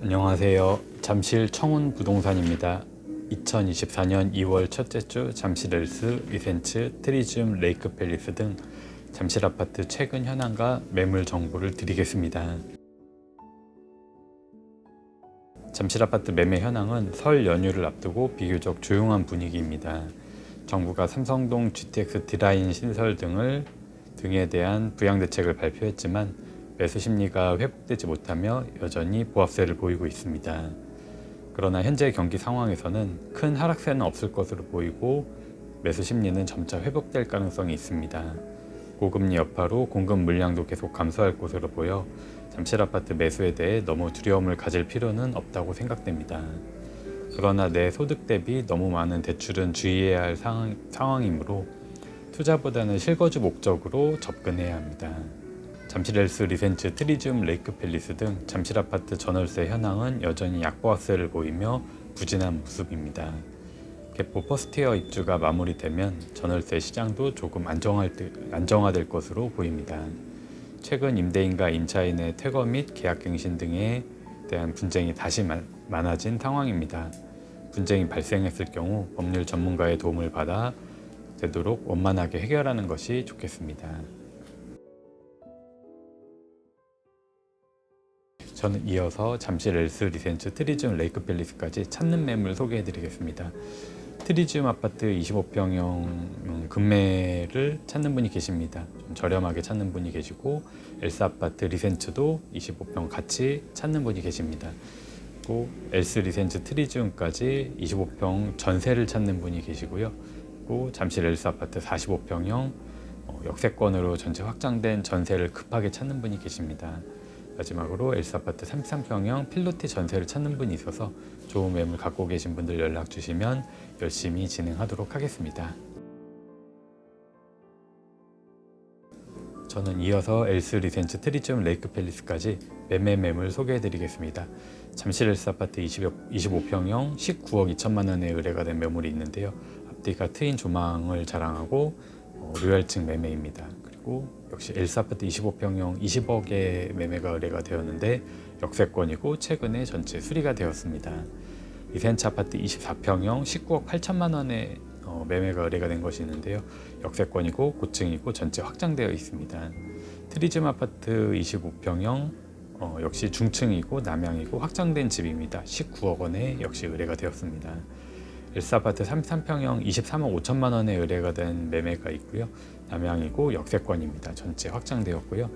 안녕하세요. 잠실 청운 부동산입니다. 2024년 2월 첫째 주 잠실 엘스, 리센츠, 트리즘, 레이크 팰리스 등 잠실 아파트 최근 현황과 매물 정보를 드리겠습니다. 잠실 아파트 매매 현황은 설 연휴를 앞두고 비교적 조용한 분위기입니다. 정부가 삼성동 GTX 디라인 신설 등을 등에 대한 부양 대책을 발표했지만 매수 심리가 회복되지 못하며 여전히 보합세를 보이고 있습니다. 그러나 현재 경기 상황에서는 큰 하락세는 없을 것으로 보이고 매수 심리는 점차 회복될 가능성이 있습니다. 고금리 여파로 공급 물량도 계속 감소할 것으로 보여 잠실 아파트 매수에 대해 너무 두려움을 가질 필요는 없다고 생각됩니다. 그러나 내 소득 대비 너무 많은 대출은 주의해야 할 상황, 상황이므로 투자보다는 실거주 목적으로 접근해야 합니다. 잠실 엘스 리센츠 트리즘 레이크 팰리스 등 잠실 아파트 전월세 현황은 여전히 약보합세를 보이며 부진한 모습입니다. 개포 퍼스티어 입주가 마무리되면 전월세 시장도 조금 안정화될 것으로 보입니다. 최근 임대인과 임차인의 퇴거 및 계약갱신 등에 대한 분쟁이 다시 마- 많아진 상황입니다. 분쟁이 발생했을 경우 법률 전문가의 도움을 받아 되도록 원만하게 해결하는 것이 좋겠습니다. 저는 이어서 잠실 엘스 리센츠 트리즘 레이크 팰리스까지 찾는 매물 소개해 드리겠습니다. 트리즘 아파트 25평형 금매를 찾는 분이 계십니다. 좀 저렴하게 찾는 분이 계시고 엘스 아파트 리센츠도 25평 같이 찾는 분이 계십니다. 또 엘스 리센츠 트리즘까지 25평 전세를 찾는 분이 계시고요. 또 잠실 엘스 아파트 45평형 어, 역세권으로 전체 확장된 전세를 급하게 찾는 분이 계십니다. 마지막으로 엘스 아파트 33평형 필로티 전세를 찾는 분이 있어서 좋은 매물 갖고 계신 분들 연락 주시면 열심히 진행하도록 하겠습니다. 저는 이어서 엘스 리센츠 트리즘 레이크 팰리스까지 매매 매물 소개해 드리겠습니다. 잠실 엘스 아파트 20, 25평형 19억 2천만 원에 의뢰가 된 매물이 있는데요. 앞뒤가 트인 조망을 자랑하고 어, 로얄층 매매입니다. 그리고 역시 엘스 아파트 25평형 20억에 매매가 의뢰가 되었는데 역세권이고 최근에 전체 수리가 되었습니다. 리센츠 아파트 24평형 19억 8천만 원에 어, 매매가 의뢰가 된 것이 있는데요. 역세권이고 고층이고 전체 확장되어 있습니다. 트리즘 아파트 25평형 어, 역시 중층이고 남향이고 확장된 집입니다. 19억 원에 역시 의뢰가 되었습니다. 엘스 아파트 33평형 23억 5천만 원에 의뢰가 된 매매가 있고요. 남향이고 역세권입니다. 전체 확장되었고요.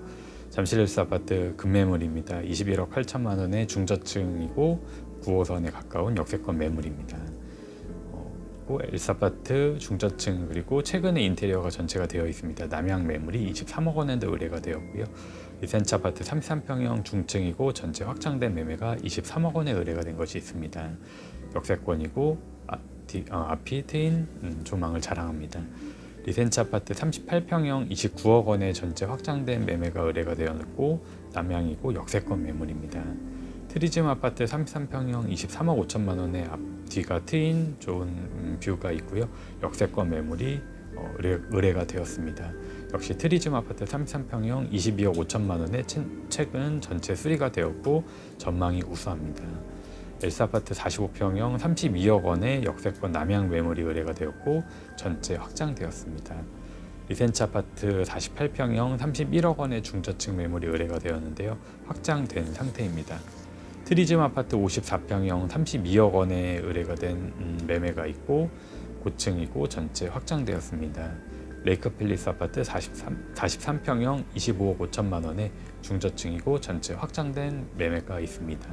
잠실 엘스 아파트 급매물입니다. 21억 8천만 원의 중저층이고 9호선에 가까운 역세권 매물입니다. 엘스 아파트 중저층 그리고 최근에 인테리어가 전체가 되어 있습니다. 남향 매물이 23억 원에도 의뢰가 되었고요. 리센츠 아파트 33평형 중층이고 전체 확장된 매매가 23억 원에 의뢰가 된 것이 있습니다. 역세권이고 앞이, 어, 앞이 트인 음, 조망을 자랑합니다. 리센츠 아파트 38평형 29억 원의 전체 확장된 매매가 의뢰가 되었고 남향이고 역세권 매물입니다. 트리즘 아파트 33평형 23억 5천만 원의 앞뒤가 트인 좋은 음, 뷰가 있고요. 역세권 매물이 어, 의뢰, 의뢰 가 되었습니다. 역시 트리즘 아파트 33평형 22억 5천만 원의 채- 최근 전체 수리가 되었고 전망이 우수합니다. 엘스 아파트 45평형 32억 원의 역세권 남향 매물이 의뢰가 되었고 전체 확장되었습니다. 리센츠 아파트 48평형 31억 원의 중저층 매물이 의뢰가 되었는데요. 확장된 상태입니다. 트리즘 아파트 54평형 32억 원에 의뢰가 된 음, 매매가 있고 고층이고 전체 확장되었습니다. 레이크 필리스 아파트 43, 43평형 25억 5천만 원에 중저층이고 전체 확장된 매매가 있습니다.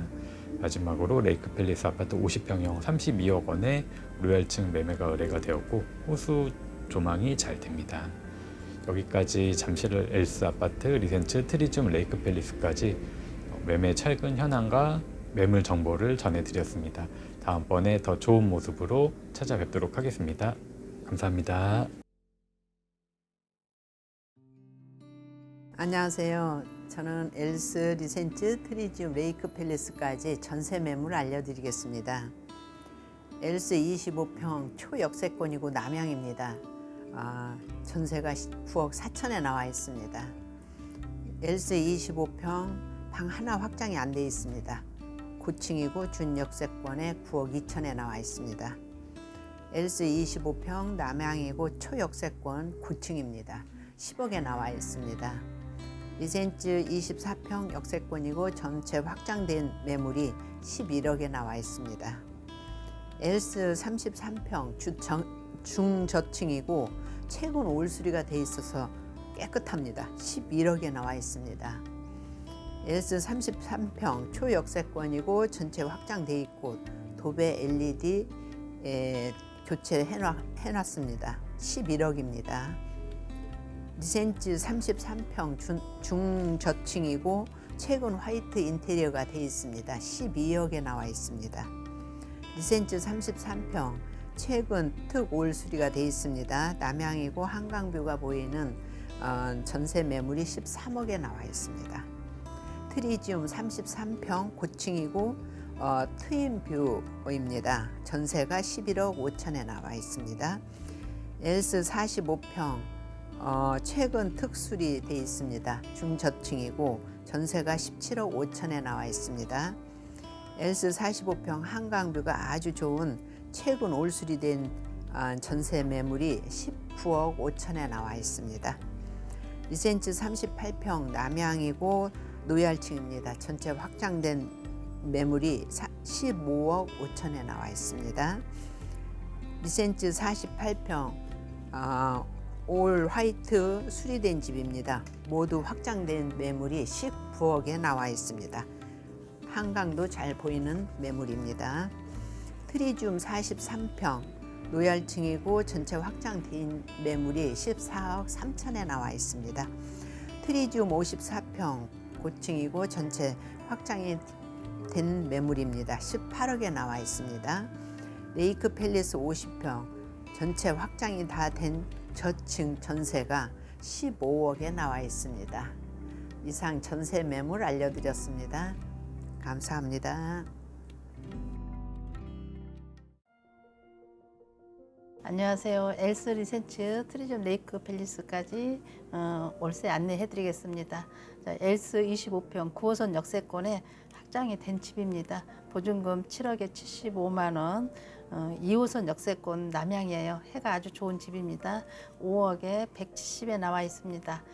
마지막으로 레이크 팰리스 아파트 50평형 32억 원에 로얄층 매매가 의뢰가 되었고 호수 조망이 잘 됩니다. 여기까지 잠실 엘스 아파트 리센츠 트리즘 레이크 팰리스까지 매매 최근 현황과 매물 정보를 전해드렸습니다. 다음번에 더 좋은 모습으로 찾아뵙도록 하겠습니다. 감사합니다. 안녕하세요. 저는 엘스 리센츠 트리즘 레이크 팰리스까지 전세 매물 알려드리겠습니다. 엘스 25평 초역세권이고 남향입니다. 아, 전세가 9억 4천에 나와 있습니다. 엘스 25평 방 하나 확장이 안 돼 있습니다. 9층이고 준역세권에 9억 2천에 나와 있습니다. 엘스 25평 남양이고 초역세권 9층입니다. 10억에 나와 있습니다. 리센츠 24평 역세권이고 전체 확장된 매물이 11억에 나와 있습니다. 엘스 33평 주정, 중저층이고 최근 올수리가 돼 있어서 깨끗합니다. 11억에 나와 있습니다. 엘스 33평 초역세권이고 전체 확장돼 있고 도배 LED 에, 교체해놨, 해놨 습니다. 11억입니다. 리센츠 33평 중, 중저층이고 최근 화이트 인테리어가 돼 있습니다. 12억에 나와 있습니다. 리센츠 33평 최근 특 올 수리가 돼 있습니다. 남양이고 한강뷰가 보이는 어, 전세 매물이 13억에 나와 있습니다. 트리지움 33평 고층이고 어, 트윈뷰입니다. 전세가 11억 5천에 나와 있습니다. 엘스 45평 어, 최근 특수리 돼 있습니다. 중저층이고 전세가 17억 5천에 나와 있습니다. 엘스 45평 한강뷰가 아주 좋은 최근 올수리된 아, 전세 매물이 19억 5천에 나와 있습니다. 리센츠 38평 남양이고 노열층입니다. 전체 확장된 매물이 15억 5천에 나와 있습니다. 리센츠 48평 아, 올 화이트 수리된 집입니다. 모두 확장된 매물이 19억에 나와 있습니다. 한강도 잘 보이는 매물입니다. 트리줌 43평 노열층이고 전체 확장된 매물이 14억 3천에 나와 있습니다. 트리줌 54평 고층이고 전체 확장이 된 매물입니다. 18억에 나와 있습니다. 레이크 팰리스 50평 전체 확장이 다 된 저층 전세가 15억에 나와 있습니다. 이상 전세 매물 알려드렸습니다. 감사합니다. 안녕하세요. 엘스 리센츠 트리즘 레이크 팰리스까지 어, 월세 안내해 드리겠습니다. 자, 엘스 25평 9호선 역세권에 확장이 된 집입니다. 보증금 7억에 75만 원. 어, 2호선 역세권 남양이에요. 해가 아주 좋은 집입니다. 5억에 170에 나와 있습니다.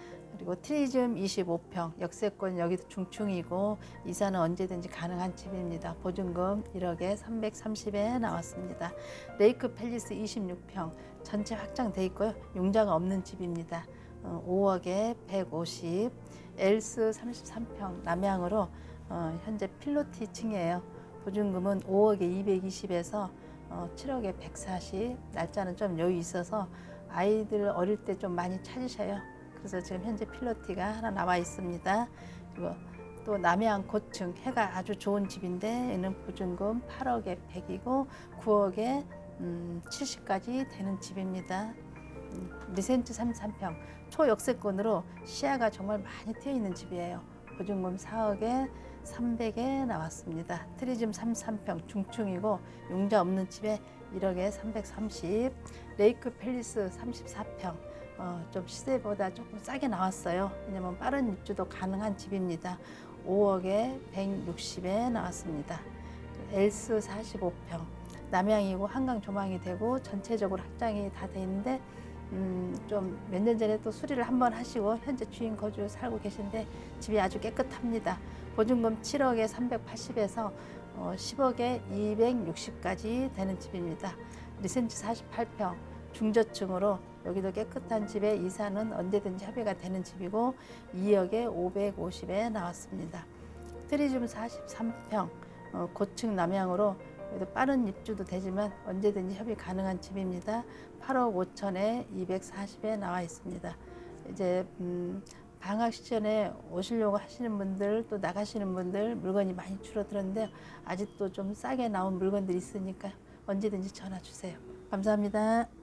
그리고 트리즘 25평 역세권 여기도 중층이고 이사는 언제든지 가능한 집입니다. 보증금 1억에 330에 나왔습니다. 레이크 팰리스 26평 전체 확장돼 있고요. 용자가 없는 집입니다. 어, 5억에 150, 엘스 33평 남양으로 어, 현재 필로티 층이에요. 보증금은 5억에 220에서 어, 7억에 140. 날짜는 좀 여유 있어서 아이들 어릴 때 좀 많이 찾으셔요. 그래서 지금 현재 필로티가 하나 나와 있습니다. 그리고 또 남해안 고층 해가 아주 좋은 집인데 얘는 보증금 8억에 100이고 9억에 음, 70까지 되는 집입니다. 음, 리센트 33평 초역세권으로 시야가 정말 많이 트여 있는 집이에요. 보증금 4억에 300에 나왔습니다. 트리즘 33평 중층이고 용자 없는 집에 1억에 330. 레이크 팰리스 34평 어, 좀 시세보다 조금 싸게 나왔어요. 왜냐면 빠른 입주도 가능한 집입니다. 5억에 160에 나왔습니다. 엘스 45평 남양이고 한강 조망이 되고 전체적으로 확장이 다 돼 있는데 음, 좀 몇 년 전에 또 수리를 한번 하시고 현재 주인 거주 살고 계신데 집이 아주 깨끗합니다. 보증금 7억에 380에서 어, 10억에 260까지 되는 집입니다. 리센츠 48평 중저층으로 여기도 깨끗한 집에 이사는 언제든지 협의가 되는 집이고 2억에 550에 나왔습니다. 트리즘 43평 어, 고층 남향으로 빠른 입주도 되지만 언제든지 협의 가능한 집입니다. 8억 5천에 240에 나와 있습니다. 이제 음, 방학 시즌에 오시려고 하시는 분들 또 나가시는 분들 물건이 많이 줄어들었는데 아직도 좀 싸게 나온 물건들이 있으니까 언제든지 전화 주세요. 감사합니다.